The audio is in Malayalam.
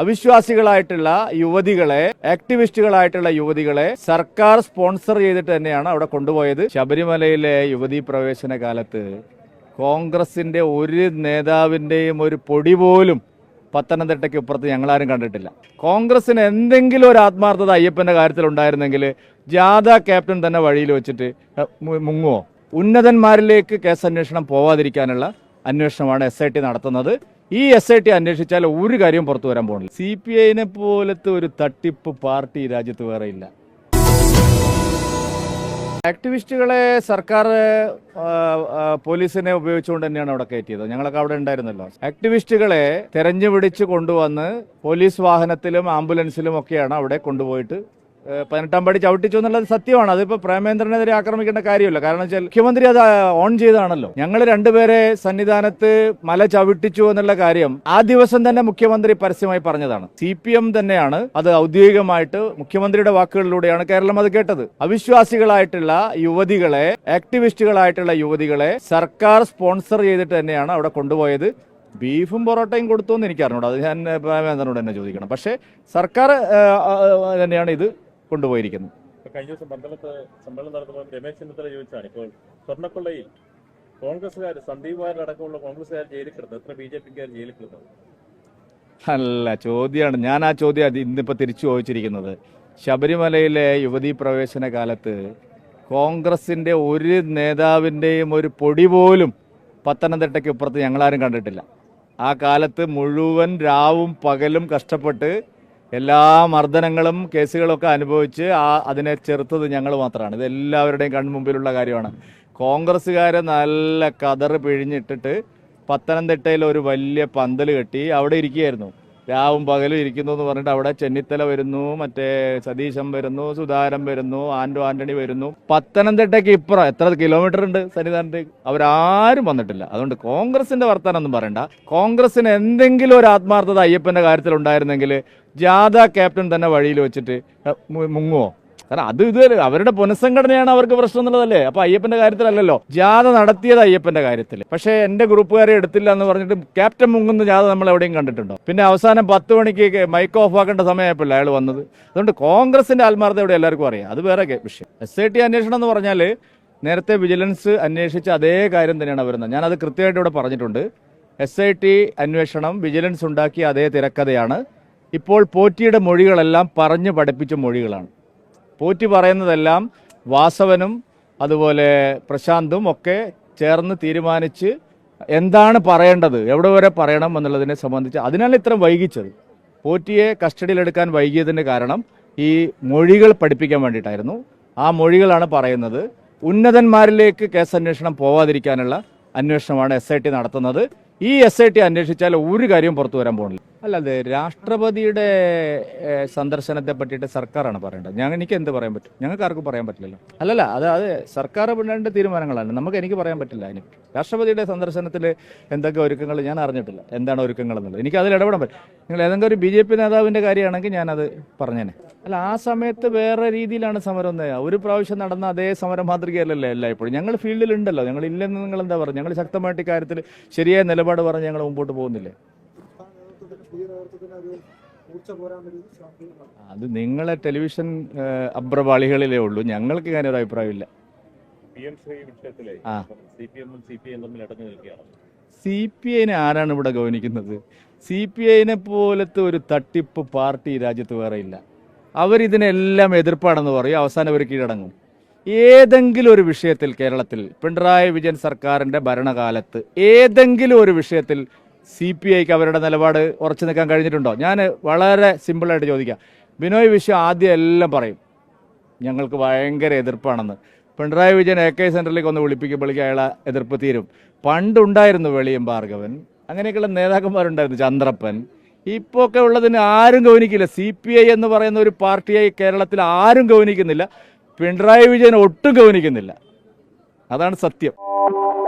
അവിശ്വാസികളായിട്ടുള്ള യുവതികളെ ആക്ടിവിസ്റ്റുകളായിട്ടുള്ള യുവതികളെ സർക്കാർ സ്പോൺസർ ചെയ്തിട്ട് തന്നെയാണ് അവിടെ കൊണ്ടുപോയത്. ശബരിമലയിലെ യുവതീ പ്രവേശന കാലത്ത് കോൺഗ്രസിന്റെ ഒരു നേതാവിന്റെയും ഒരു പൊടി പോലും പത്തനംതിട്ടയ്ക്ക് ഇപ്പുറത്ത് ഞങ്ങളാരും കണ്ടിട്ടില്ല. കോൺഗ്രസിന് എന്തെങ്കിലും ഒരു ആത്മാർത്ഥത അയ്യപ്പന്റെ കാര്യത്തിൽ ഉണ്ടായിരുന്നെങ്കിൽ ജാഥ ക്യാപ്റ്റൻ തന്നെ വഴിയിൽ വെച്ചിട്ട് മുങ്ങുമോ ഉന്നതന്മാരിലേക്ക് കേസന്വേഷണം പോവാതിരിക്കാനുള്ള അന്വേഷണമാണ് എസ് ഐ ടി നടത്തുന്നത്. ഈ എസ് ഐ ടി അന്വേഷിച്ചാൽ ഒരു കാര്യവും പുറത്തു വരാൻ പോകുന്നില്ല. സി പി ഐനെ പോലത്തെ ഒരു തട്ടിപ്പ് പാർട്ടി രാജ്യത്ത് വേറെ ഇല്ല. ആക്ടിവിസ്റ്റുകളെ സർക്കാർ പോലീസിനെ ഉപയോഗിച്ചുകൊണ്ട് തന്നെയാണ് അവിടെ കയറ്റിയത്. ഞങ്ങളൊക്കെ അവിടെ ഉണ്ടായിരുന്നല്ലോ. ആക്ടിവിസ്റ്റുകളെ തെരഞ്ഞു പിടിച്ച് കൊണ്ടുവന്ന് പോലീസ് വാഹനത്തിലും ആംബുലൻസിലും ഒക്കെയാണ് അവിടെ കൊണ്ടുപോയിട്ട് പതിനെട്ടാം പടി ചവിട്ടിച്ചു എന്നുള്ളത് സത്യമാണ്. അതിപ്പോ പ്രേമേന്ദ്രനെതിരെ ആക്രമിക്കേണ്ട കാര്യമില്ല. കാരണം വെച്ചാൽ മുഖ്യമന്ത്രി അത് ഓൺ ചെയ്താണല്ലോ ഞങ്ങൾ രണ്ടുപേരെ സന്നിധാനത്ത് മല ചവിട്ടിച്ചു എന്നുള്ള കാര്യം ആ ദിവസം തന്നെ മുഖ്യമന്ത്രി പരസ്യമായി പറഞ്ഞതാണ്. സി പി എം തന്നെയാണ് അത് ഔദ്യോഗികമായിട്ട് മുഖ്യമന്ത്രിയുടെ വാക്കുകളിലൂടെയാണ് കേരളം അത് കേട്ടത്. അവിശ്വാസികളായിട്ടുള്ള യുവതികളെ ആക്ടിവിസ്റ്റുകളായിട്ടുള്ള യുവതികളെ സർക്കാർ സ്പോൺസർ ചെയ്തിട്ട് തന്നെയാണ് അവിടെ കൊണ്ടുപോയത്. ബീഫും പൊറോട്ടയും കൊടുത്തു എന്ന് എനിക്കറിഞ്ഞൂടാ. അത് ഞാൻ പ്രേമേന്ദ്രനോട് തന്നെ ചോദിക്കണം. പക്ഷേ സർക്കാർ തന്നെയാണ് ഇത് കൊണ്ടുപോയിരിക്കുന്നത് ഇപ്പൊ കഴിഞ്ഞ ദിവസം പന്തളത്ത് സമ്മേളനം നടത്തുമ്പോൾ രമേശ് ചെന്നിത്തല ചോദിച്ചാണ്. ഇപ്പോൾ സ്വർണക്കൊള്ളയിൽ കോൺഗ്രസ്സുകാർ സന്ദീപ് വാര്യർ അടക്കമുള്ള കോൺഗ്രസ്സുകാർ ജയിലിൽ കിടന്നു. എത്ര ബി ജെ പിക്കാർ ജയിലിൽ കിടന്നു? അല്ല ചോദ്യമാണ് ഞാൻ ആ ചോദ്യം ഇന്നിപ്പോൾ തിരിച്ചു ചോദിച്ചിരിക്കുന്നത്. ശബരിമലയിലെ യുവതീ പ്രവേശന കാലത്ത് കോൺഗ്രസിന്റെ ഒരു നേതാവിന്റെയും ഒരു പൊടി പോലും പത്തനംതിട്ടയ്ക്ക് ഇപ്പുറത്ത് ഞങ്ങളാരും കണ്ടിട്ടില്ല. ആ കാലത്ത് മുഴുവൻ രാവും പകലും കഷ്ടപ്പെട്ട് എല്ലാ മർദ്ദനങ്ങളും കേസുകളൊക്കെ അനുഭവിച്ച് ആ അതിനെ ചെറുത്തത് ഞങ്ങൾ മാത്രമാണ്. ഇത് എല്ലാവരുടെയും കൺമുമ്പിലുള്ള കാര്യമാണ്. കോൺഗ്രസ്സുകാരെ നല്ല കതറ് പിഴിഞ്ഞിട്ടിട്ട് പത്തനംതിട്ടയിൽ ഒരു വലിയ പന്തൽ കെട്ടി അവിടെ ഇരിക്കുകയായിരുന്നു. രാവും പകലും ഇരിക്കുന്നു എന്ന് പറഞ്ഞിട്ട് അവിടെ ചെന്നിത്തല വരുന്നു മറ്റേ സതീശൻ വരുന്നു സുധാരൻ വരുന്നു ആന്റോ ആന്റണി വരുന്നു. പത്തനംതിട്ടയ്ക്ക് ഇപ്പുറം എത്ര കിലോമീറ്റർ ഉണ്ട് സന്നിധാനത്തേക്ക് അവരാരും വന്നിട്ടില്ല. അതുകൊണ്ട് കോൺഗ്രസിന്റെ വർത്തമാനം ഒന്നും പറയണ്ട. കോൺഗ്രസിന് എന്തെങ്കിലും ഒരു ആത്മാർത്ഥത അയ്യപ്പന്റെ കാര്യത്തിൽ ഉണ്ടായിരുന്നെങ്കിൽ ജാഥ ക്യാപ്റ്റൻ തന്നെ വഴിയിൽ വെച്ചിട്ട് മുങ്ങുമോ കാരണം അത് ഇത് അവരുടെ പുനഃസംഘടനയാണ് അവർക്ക് പ്രശ്നം എന്നുള്ളതല്ലേ? അപ്പൊ അയ്യപ്പന്റെ കാര്യത്തിലല്ലല്ലോ. ജാഥ നടത്തിയത് അയ്യപ്പന്റെ കാര്യത്തിൽ പക്ഷേ എന്റെ ഗ്രൂപ്പുകാരെ എടുത്തില്ല എന്ന് പറഞ്ഞിട്ട് ക്യാപ്റ്റൻ മുങ്ങുന്ന ജാഥ നമ്മൾ എവിടെയും കണ്ടിട്ടുണ്ടോ? പിന്നെ അവസാനം പത്ത് മണിക്ക് മൈക്ക് ഓഫ് ആക്കേണ്ട സമയമായപ്പോൾ അയാൾ വന്നത്. അതുകൊണ്ട് കോൺഗ്രസിന്റെ ആത്മാർത്ഥത ഇവിടെ എല്ലാവർക്കും അറിയാം. അത് വേറെ വിഷയം. എസ് ഐ ടി അന്വേഷണം എന്ന് പറഞ്ഞാൽ നേരത്തെ വിജിലൻസ് അന്വേഷിച്ച അതേ കാര്യം തന്നെയാണ് വരുന്നത് അത് കൃത്യമായിട്ട് ഇവിടെ പറഞ്ഞിട്ടുണ്ട്. എസ് ഐ ടി അന്വേഷണം വിജിലൻസ് ഉണ്ടാക്കിയ അതേ തിരക്കഥയാണ്. ഇപ്പോൾ പോറ്റിയുടെ മൊഴികളെല്ലാം പറഞ്ഞു പഠിപ്പിച്ച മൊഴികളാണ്. പോറ്റി പറയുന്നതെല്ലാം വാസവനും അതുപോലെ പ്രശാന്തും ഒക്കെ ചേർന്ന് തീരുമാനിച്ച് എന്താണ് പറയേണ്ടത് എവിടെ വരെ പറയണം എന്നുള്ളതിനെ സംബന്ധിച്ച് അതിനാണ് ഇത്രയും വൈകിച്ചത്. പോറ്റിയെ കസ്റ്റഡിയിലെടുക്കാൻ വൈകിയതിന്റെ കാരണം ഈ മൊഴികൾ പഠിപ്പിക്കാൻ വേണ്ടിയിട്ടായിരുന്നു. ആ മൊഴികളാണ് പറയുന്നത്. ഉന്നതന്മാരിലേക്ക് കേസ് അന്വേഷണം പോവാതിരിക്കാനുള്ള അന്വേഷണമാണ് എസ് നടത്തുന്നത്. ഈ എസ് ഐ ടി അന്വേഷിച്ചാൽ ഒരു കാര്യവും പുറത്തു വരാൻ പോകുന്നില്ല. അല്ല രാഷ്ട്രപതിയുടെ സന്ദർശനത്തെ പറ്റിയിട്ട് സർക്കാരാണ് പറയേണ്ടത്. ഞാൻ എനിക്ക് എന്ത് പറയാൻ പറ്റും? ഞങ്ങൾക്ക് ആർക്കും പറയാൻ പറ്റില്ലല്ലോ. അല്ലല്ല അത് അത് സർക്കാർ പിന്നേണ്ട തീരുമാനങ്ങളാണ്. നമുക്ക് എനിക്ക് പറയാൻ പറ്റില്ല അതിന്. രാഷ്ട്രപതിയുടെ സന്ദർശനത്തിൽ എന്തൊക്കെ ഒരുക്കങ്ങൾ ഞാൻ അറിഞ്ഞിട്ടില്ല. എന്താണ് ഒരുക്കങ്ങൾ എന്നുള്ളത് എനിക്ക് അതിൽ ഇടപെടാൻ പറ്റും നിങ്ങൾ ഏതെങ്കിലും ഒരു ബി ജെ പി നേതാവിന്റെ കാര്യമാണെങ്കിൽ ഞാനത് പറഞ്ഞേനെ. അല്ല ആ സമയത്ത് വേറെ രീതിയിലാണ് സമരം എന്ന് ഒരു പ്രാവശ്യം നടന്ന അതേ സമരം മാതൃകയല്ലല്ലേ എല്ലായ്പ്പോഴും. ഞങ്ങൾ ഫീൽഡിൽ ഉണ്ടല്ലോ ഞങ്ങൾ ഇല്ലെന്ന് നിങ്ങൾ എന്താ പറയുക ഞങ്ങൾ ശക്തമായിട്ട് ഇക്കാര്യത്തിൽ ശരിയായ നിലപാട് പറഞ്ഞ് ഞങ്ങൾ മുമ്പോട്ട് പോകുന്നില്ലേ? അത് നിങ്ങളെ ടെലിവിഷൻ അബ്രപാളികളിലേ ഉള്ളൂ. ഞങ്ങൾക്ക് ഇങ്ങനെ ഒരു അഭിപ്രായമില്ല. സി പി ഐനെ ആരാണ് ഇവിടെ ഗവനിക്കുന്നത് സി പി ഐനെ പോലത്തെ ഒരു തട്ടിപ്പ് പാർട്ടി ഈ രാജ്യത്ത് വേറെ ഇല്ല. അവരിതിനെല്ലാം എതിർപ്പാണെന്ന് പറയും. അവസാനം അവർ കീഴടങ്ങും. ഏതെങ്കിലും ഒരു വിഷയത്തിൽ കേരളത്തിൽ പിണറായി വിജയൻ സർക്കാരിന്റെ ഭരണകാലത്ത് ഏതെങ്കിലും ഒരു വിഷയത്തിൽ സി പി ഐക്ക് അവരുടെ നിലപാട് ഉറച്ചു നിൽക്കാൻ കഴിഞ്ഞിട്ടുണ്ടോ? ഞാൻ വളരെ സിമ്പിളായിട്ട് ചോദിക്കാം. ബിനോയ് വിശ്വം ആദ്യം എല്ലാം പറയും ഞങ്ങൾക്ക് ഭയങ്കര എതിർപ്പാണെന്ന്. പിണറായി വിജയൻ എ കെ സെന്ററിലേക്ക് ഒന്ന് വിളിപ്പിക്കുമ്പോഴേക്കും അയാളെ എതിർപ്പ് തീരും. പണ്ടുണ്ടായിരുന്നു വെളിയം ഭാർഗവൻ അങ്ങനെയൊക്കെയുള്ള നേതാക്കന്മാരുണ്ടായിരുന്നു ചന്ദ്രപ്പൻ. ഇപ്പോൾ ഒക്കെ ഉള്ളതിന് ആരും ഗൗനിക്കില്ല. സി പി ഐ എന്ന് പറയുന്ന ഒരു പാർട്ടിയായി കേരളത്തിൽ ആരും ഗൗനിക്കുന്നില്ല. പിണറായി വിജയൻ ഒട്ടും ഗൗനിക്കുന്നില്ല. അതാണ് സത്യം.